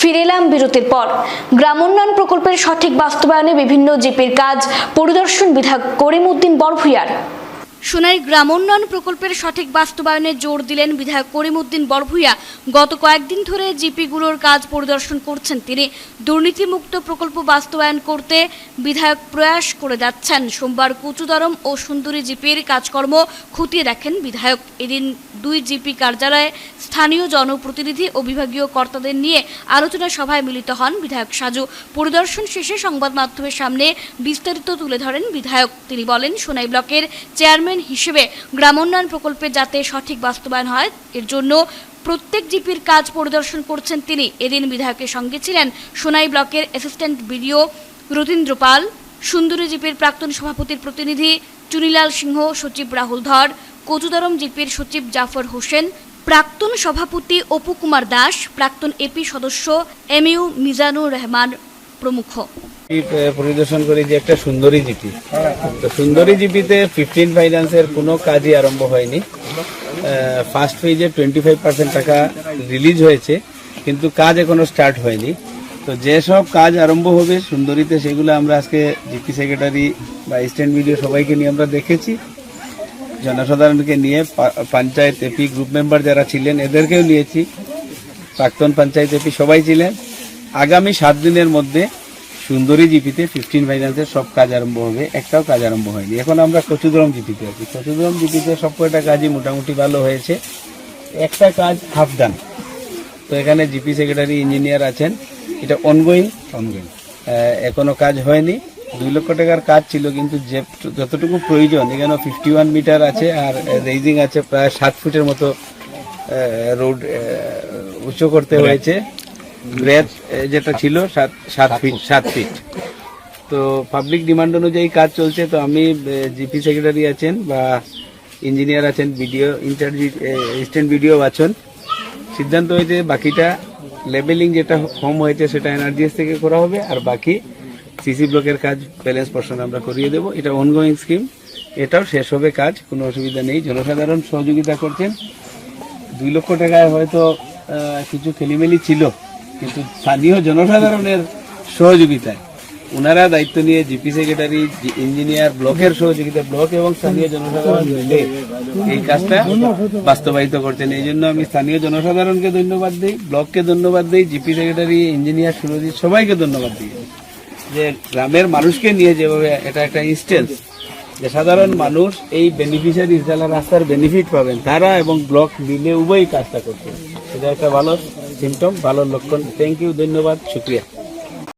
ফিরে এলাম বিরতির পর। গ্রাম উন্নয়ন প্রকল্পের সঠিক বাস্তবায়নে বিভিন্ন জিপির কাজ, পরিদর্শন বিধায়ক করিমউদ্দিন বরভুইয়ার। সোনাই গ্রাম উন্নয়ন প্রকল্পের সঠিক বাস্তবায়নে জোর দিলেন বিধায়ক করিমউদ্দিন বরভুইয়া। গত কয়েকদিন ধরে জিপিগুলোর কাজ পরিদর্শন করছেন তিনি। দুর্নীতিমুক্ত প্রকল্প বাস্তবায়ন করতে বিধায়ক প্রয়াস করে যাচ্ছেন। সোমবার কুচুদরম ও সুন্দরী জিপির কাজকর্ম খতিয়ে দেখেন বিধায়ক। এদিন দুই জিপি কার্যালয়ে স্থানীয় জনপ্রতিনিধি ও বিভাগীয় কর্তাদের নিয়ে আলোচনা সভায় মিলিত হন বিধায়ক সাজু। পরিদর্শন শেষে সংবাদ মাধ্যমের সামনে বিস্তারিত তুলে ধরেন বিধায়ক। তিনি বলেন, সোনাই ব্লকের চেয়ারম্যান হিসেবে গ্রামোন্নয়ন প্রকল্পে যাতে সঠিক বাস্তবায়ন হয়, এর জন্য প্রত্যেক জিপির কাজ পরিদর্শন করছেন তিনি। এদিন বিধায়কের সঙ্গে ছিলেন সোনাই ব্লকের অ্যাসিস্ট্যান্ট বিডিও রথীন্দ্র পাল, সুন্দরী জিপির প্রাক্তন সভাপতির প্রতিনিধি চুনিলাল সিংহ, সচিব রাহুল ধর, কচুদরম জিপির সচিব জাফর হোসেন, প্রাক্তন সভাপতি অপু কুমার দাস, প্রাক্তন এপি সদস্য এম ইউ মিজানুর রহমান প্রমুখ। পরিদর্শন করি যে একটা সুন্দরী জিপি। তো সুন্দরী জিপিতে ফিফটিন ফাইন্যান্সের কোনো কাজই আরম্ভ হয়নি। ফার্স্ট ফেজে টোয়েন্টি ফাইভ পার্সেন্ট টাকা রিলিজ হয়েছে, কিন্তু কাজ এখনও স্টার্ট হয়নি। তো যেসব কাজ আরম্ভ হবে সুন্দরীতে, সেগুলো আমরা আজকে জিপি সেক্রেটারি বা স্ট্যান্ড ভিডিও সবাইকে নিয়ে আমরা দেখেছি। জনসাধারণকে নিয়ে পঞ্চায়েত এপি গ্রুপ মেম্বার যারা ছিলেন, এদেরকেও নিয়েছি। প্রাক্তন পঞ্চায়েত এপি সবাই ছিলেন। আগামী সাত দিনের মধ্যে সুন্দরী জিপিতে ফিফটিন ফাইন্যান্সের সব কাজ আরম্ভ হবে। একটাও কাজ আরম্ভ হয়নি। এখন আমরা কচুদরম জিপিতে আছি। কচুদরম জিপিতে সব কয়টা কাজই মোটামুটি ভালো হয়েছে। একটা কাজ হাফ ডান তো এখানে জিপি সেক্রেটারি ইঞ্জিনিয়ার আছেন। এটা অনগোয়িং অনগোয়িং এখনও কাজ হয়নি। দুই লক্ষ টাকার কাজ ছিল কিন্তু যে যতটুকু প্রয়োজন এখানে ফিফটি ওয়ান মিটার আছে আর রেজিং আছে প্রায় সাত ফুটের মতো রোড উঁচু করতে হয়েছে। ব্রেথ যেটা ছিল সাত সাত ফিট সাত ফিট। তো পাবলিক ডিমান্ড অনুযায়ী কাজ চলছে তো আমি জিপি সেক্রেটারি আছেন বা ইঞ্জিনিয়ার আছেন ভিডিও ইনচার্জ অ্যাসিস্ট্যান্ট ভিডিও আছেন সিদ্ধান্ত হয়েছে বাকিটা লেবেলিং যেটা কম হয়েছে সেটা এনআরজিএস থেকে করা হবে আর বাকি সিসি ব্লকের কাজ ব্যালেন্স পোর্শন আমরা করিয়ে দেবো। এটা অনগোয়িং স্কিম এটাও শেষ হবে কাজ কোনো অসুবিধা নেই। জনসাধারণ সহযোগিতা করছেন। দুই লক্ষ টাকায় হয়তো কিছু খেলিমেলি ছিল। কিন্তু স্থানীয় জনসাধারণের সহযোগিতায়। ওনারা দায়িত্ব নিয়ে জিপি সেক্রেটারি ইঞ্জিনিয়ার ব্লকের সহযোগিতা ব্লক এবং স্থানীয় জনসাধারণ মিলে এই কাজটা বাস্তবায়িত করছেন। এই জন্য আমি স্থানীয় জনসাধারণকে ধন্যবাদ দিই, ব্লককে ধন্যবাদ দিই, জিপি সেক্রেটারি, ইঞ্জিনিয়ার সুরজিৎ সবাইকে ধন্যবাদ দিই। যে গ্রামের মানুষকে নিয়ে যেভাবে এটা একটা ইনস্টেন্স যে সাধারণ মানুষ এই বেনিফিশিয়ারি যারা রাস্তার বেনিফিট পাবেন, তারা এবং ব্লক মিলে উভয়ই কাজটা করছে। এটা একটা ভালো সিমটম ভালো লক্ষণ। থ্যাংক ইউ ধন্যবাদ শুক্রিয়া।